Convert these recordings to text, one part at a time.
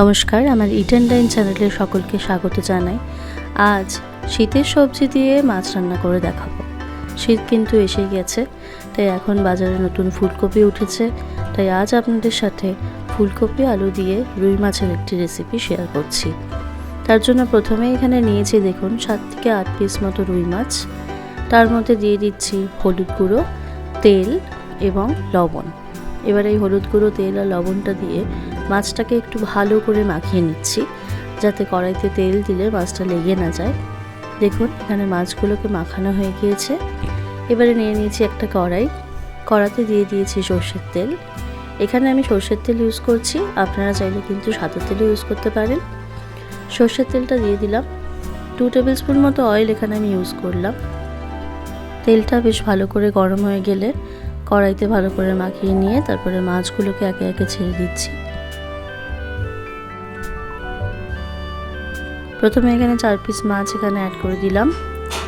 নমস্কার, আমার ইটেন ডাইন চ্যানেলে সকলকে স্বাগত জানাই। আজ শীতের সবজি দিয়ে মাছ রান্না করে দেখাবো। শীত কিন্তু এসেই গেছে, তাই এখন বাজারে নতুন ফুলকপি উঠেছে। তাই আজ আপনাদের সাথে ফুলকপি, আলু দিয়ে রুই মাছের একটি রেসিপি শেয়ার করছি। তার জন্য প্রথমে এখানে নিয়েছি দেখুন, সাত থেকে আট পিস মতো রুই মাছ। তার মধ্যে দিয়ে দিচ্ছি হলুদ গুঁড়ো, তেল এবং লবণ। এবার এই হলুদ গুঁড়ো, তেল আর লবণটা দিয়ে মাছটাকে একটু ভালো করে মাখিয়ে নিচ্ছি, যাতে কড়াইতে তেল দিলে মাছটা লেগে না যায়। দেখুন, এখানে মাছগুলোকে মাখানো হয়ে গিয়েছে। এবারে নিয়ে নিয়েছি একটা কড়াই। কড়াতে দিয়ে দিয়েছি সর্ষের তেল। এখানে আমি সর্ষের তেল ইউজ করছি। আপনারা চাইলে কিন্তু সাদা তেলও ইউজ করতে পারেন। সর্ষের তেলটা দিয়ে দিলাম। টু টেবিল স্পুন মতো অয়েল এখানে আমি ইউজ করলাম। তেলটা বেশ ভালো করে গরম হয়ে গেলে কড়াইতে ভালো করে মাখিয়ে নিয়ে তারপরে মাছগুলোকে একে একে ছেড়ে দিচ্ছি। প্রথমে এখানে চার পিস মাছ এখানে অ্যাড করে দিলাম।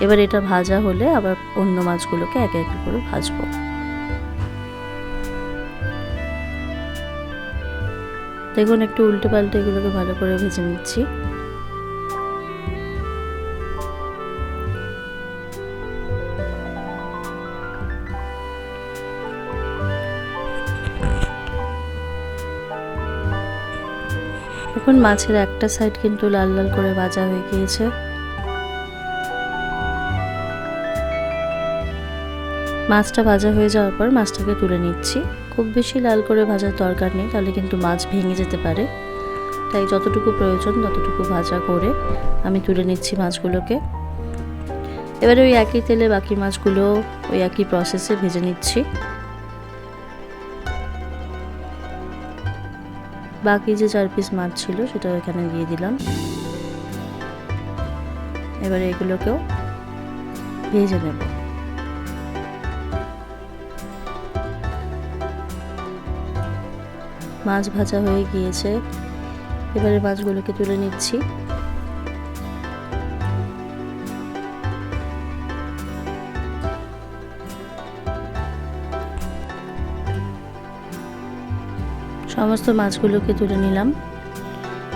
এবার এটা ভাজা হলে আবার অন্য মাছগুলোকে একে একে করে ভাজবো। দেখুন, একটু উল্টে পাল্টে এগুলোকে ভালো করে ভেজে নিচ্ছি। দেখুন মাছের একটা সাইড কিন্তু লাল লাল করে ভাজা হয়ে গিয়েছে। মাছটা ভাজা হয়ে যাওয়ার পর মাছটাকে তুলে নিচ্ছি। খুব বেশি লাল করে ভাজার দরকার নেই, তাহলে কিন্তু মাছ ভেঙে যেতে পারে। তাই যতটুকু প্রয়োজন ততটুকু ভাজা করে আমি তুলে নিচ্ছি মাছগুলোকে। এবারে ওই একই তেলে বাকি মাছগুলো ওই একই প্রসেসে ভেজে নিচ্ছি। বাকি যে চার পিস মাছ ছিল সেটা এখানে দিয়ে দিলাম। এবারে এগুলোকেও ভেজে নেব। মাছ ভাজা হয়ে গিয়েছে। এবারে মাছগুলোকে তুলে নিচ্ছি। সমস্ত মাছগুলোকে তুলে নিলাম।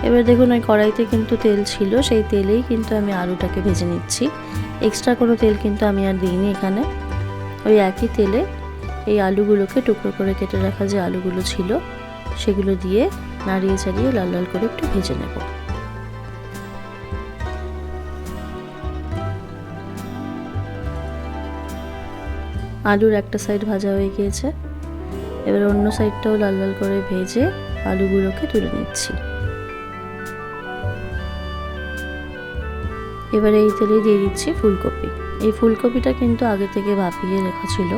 এবার দেখুন ওই কড়াইতে কিন্তু তেল ছিল, সেই তেলেই কিন্তু আমি আলুটাকে ভেজে নিচ্ছি। এক্সট্রা কোনো তেল কিন্তু আমি আর দিইনি এখানে। ওই একই তেলে এই আলুগুলোকে টুকরো করে কেটে রাখা যে আলুগুলো ছিল, সেগুলো দিয়ে নাড়িয়ে চাড়িয়ে লাল লাল করে একটু ভেজে নেব। আলুর একটা সাইড ভাজা হয়ে গিয়েছে। এবার অন্য সাইডটাও লাল লাল করে ভেজে আলুগুলোকে তুলে নিচ্ছি। এবারে এই তেলে দিয়ে দিচ্ছি ফুলকপি। এই ফুলকপিটা কিন্তু আগে থেকে ভাপিয়ে রাখা ছিল,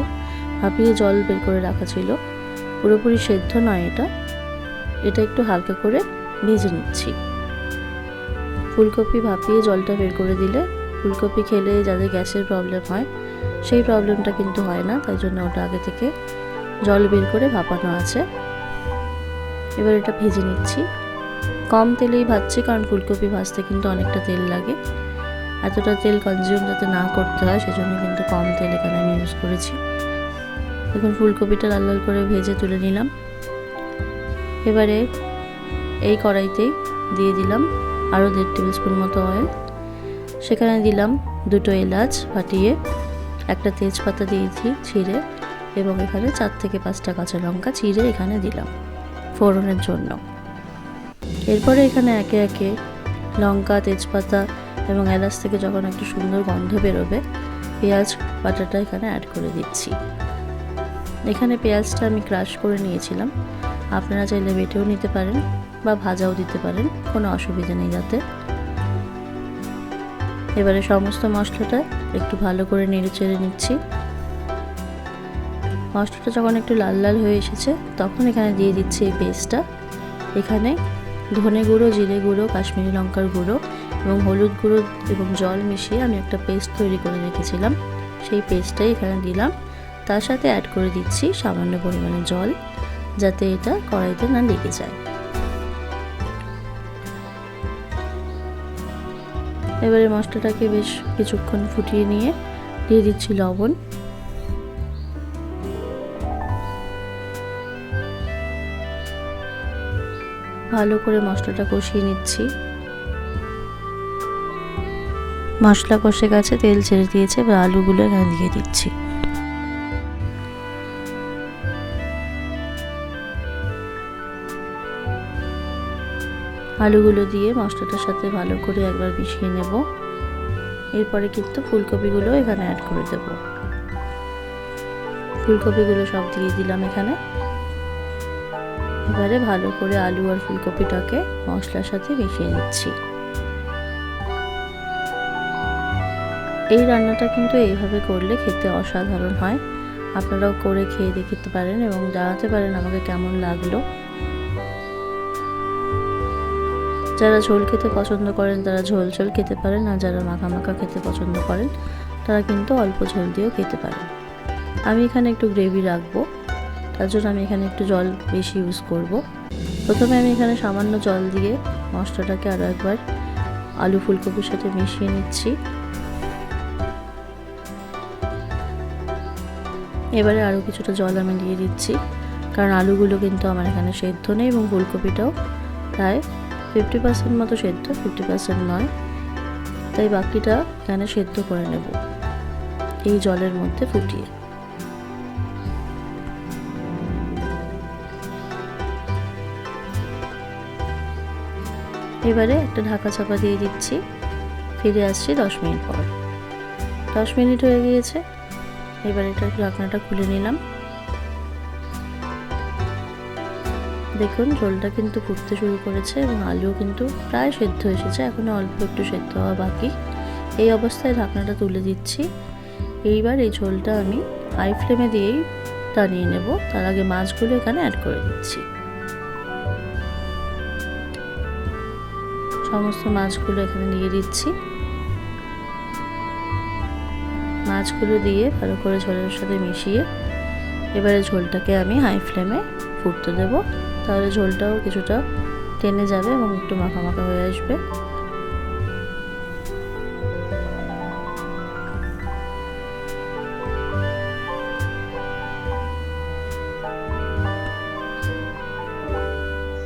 ভাপিয়ে জল বের করে রাখা ছিল। পুরোপুরি সেদ্ধ নয় এটা। এটা একটু হালকা করে ভেজে নিচ্ছি। ফুলকপি ভাপিয়ে জলটা বের করে দিলে ফুলকপি খেলে যাদের গ্যাসের প্রবলেম হয়, সেই প্রবলেমটা কিন্তু হয় না, তাই জন্য ওটা আগে থেকে জল বের করে ভাপানো আছে। এবার এটা ভেজে নিচ্ছি। কম তেলেই ভাজছি, কারণ ফুলকপি ভাজতে কিন্তু অনেকটা তেল লাগে। এতটা তেল কনজিউম যাতে না করতে হয়, সেজন্য কিন্তু কম তেল এখানে আমি ইউজ করেছি। এখন ফুলকপিটা লাল লাল করে ভেজে তুলে নিলাম। এবারে এই কড়াইতেই দিয়ে দিলাম আরও দেড় টেবিল স্পুন মতো অয়েল সেখানে দিলাম দুটো এলাচ ফাটিয়ে একটা তেজপাতা দিয়েছি, ছিঁড়ে। এবং এখানে চার থেকে পাঁচটা কাঁচা লঙ্কা চিড়ে এখানে দিলাম ফোড়নের জন্য। এরপরে এখানে একে একে লঙ্কা, তেজপাতা এবং এলাচ থেকে যখন একটু সুন্দর গন্ধ বেরোবে, পেঁয়াজ বাটাটা এখানে অ্যাড করে দিচ্ছি। এখানে পেঁয়াজটা আমি ক্রাশ করে নিয়েছিলাম। আপনারা চাইলে বেটেও নিতে পারেন বা ভাজাও দিতে পারেন, কোনো অসুবিধা নেই যাতে। এবারে সমস্ত মশলাটা একটু ভালো করে নেড়ে চেড়ে নিচ্ছি। মশলাটা যখন একটু লাল লাল হয়ে এসেছে, তখন এখানে দিয়ে দিচ্ছি এই পেস্টটা। এখানে ধনে গুঁড়ো, জিরে গুঁড়ো, কাশ্মীরি লঙ্কার গুঁড়ো এবং হলুদ গুঁড়ো এবং জল মিশিয়ে আমি একটা পেস্ট তৈরি করে রেখেছিলাম। সেই পেস্টটাই এখানে দিলাম। তার সাথে অ্যাড করে দিচ্ছি সামান্য পরিমাণে জল, যাতে এটা কড়াইতে না লেগে যায়। এবারে মশলাটাকে বেশ কিছুক্ষণ ফুটিয়ে নিয়ে দিয়ে দিচ্ছি লবণ। ভালো করে মশলাটা কষিয়ে নিচ্ছি। মশলা কষে গেছে, তেল ছেড়ে দিয়েছে, এবার আলুগুলো এখানে দিয়ে দিচ্ছি। আলুগুলো দিয়ে মশলাটার সাথে ভালো করে একবার মিশিয়ে নেব। এরপরে কিন্তু ফুলকপিগুলো এখানে অ্যাড করে দেব। ফুলকপিগুলো সব দিয়ে দিলাম এখানে। এবারে ভালো করে আলু আর ফুলকপিটাকে মশলার সাথে মিশিয়ে নিচ্ছি। এই রান্নাটা কিন্তু এইভাবে করলে খেতে অসাধারণ হয়। আপনারাও করে খেয়ে দেখতে পারেন এবং জানাতে পারেন আমাকে কেমন লাগল। যারা ঝোল খেতে পছন্দ করেন, তারা ঝোল ঝোল খেতে পারেন, আর যারা মাখা মাখা খেতে পছন্দ করেন, তারা কিন্তু অল্প ঝোল দিয়েও খেতে পারেন। আমি এখানে একটু গ্রেভি রাখব। তার জন্য আমি এখানে একটু জল বেশি ইউজ করব। প্রথমে আমি এখানে সামান্য জল দিয়ে মশলাটাকে আরও একবার আলু ফুলকপির সাথে মিশিয়ে নিচ্ছি। এবারে আরও কিছুটা জল আমি দিয়ে দিচ্ছি, কারণ আলুগুলো কিন্তু আমার এখানে সেদ্ধ নেই এবং ফুলকপিটাও প্রায় ফিফটি পার্সেন্ট মতো সেদ্ধ ফিফটি পার্সেন্ট নয়। তাই বাকিটা এখানে সেদ্ধ করে নেব, এই জলের মধ্যে ফুটিয়ে। এবারে একটা ঢাকা চাপা দিয়ে দিচ্ছি। ফিরে আসছি দশ মিনিট পর। দশ মিনিট হয়ে গিয়েছে। এবার এটা ঢাকনাটা খুলে নিলাম। দেখুন, ঝোলটা কিন্তু ফুটতে শুরু করেছে এবং আলুও কিন্তু প্রায় সেদ্ধ এসেছে। এখনও অল্প একটু সেদ্ধ হওয়া বাকি। এই অবস্থায় ঢাকনাটা তুলে দিচ্ছি। এইবার এই ঝোলটা আমি হাই ফ্লেমে দিয়েই টানিয়ে নেব। তার আগে মাছগুলো এখানে অ্যাড করে দিচ্ছি। সমস্ত মাছগুলো এখানে দিয়ে দিচ্ছি। মাছগুলো দিয়ে ভালো করে ঝোলের সাথে মিশিয়ে এবারে ঝোলটাকে আমি হাই ফ্লেমে ফুটতে দেব। তাহলে ঝোলটাও কিছুটা টেনে যাবে এবং একটু মাখা মাখা হয়ে আসবে।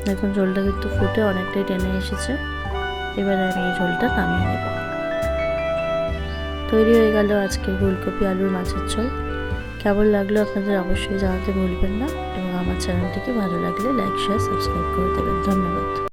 দেখুন, ঝোলটা কিন্তু ফুটে অনেকটাই টেনে এসেছে। এবারে আমি এই ঝোলটা নামিয়ে নেব। তৈরি হয়ে গেল আজকে ফুলকপি আলুর মাছের ঝোল। কেমন লাগল আপনাদের অবশ্যই জানাতে ভুলবেন না এবং আমার চ্যানেলটিকে ভালো লাগলে লাইক শেয়ার সাবস্ক্রাইব করে দেবেন। ধন্যবাদ।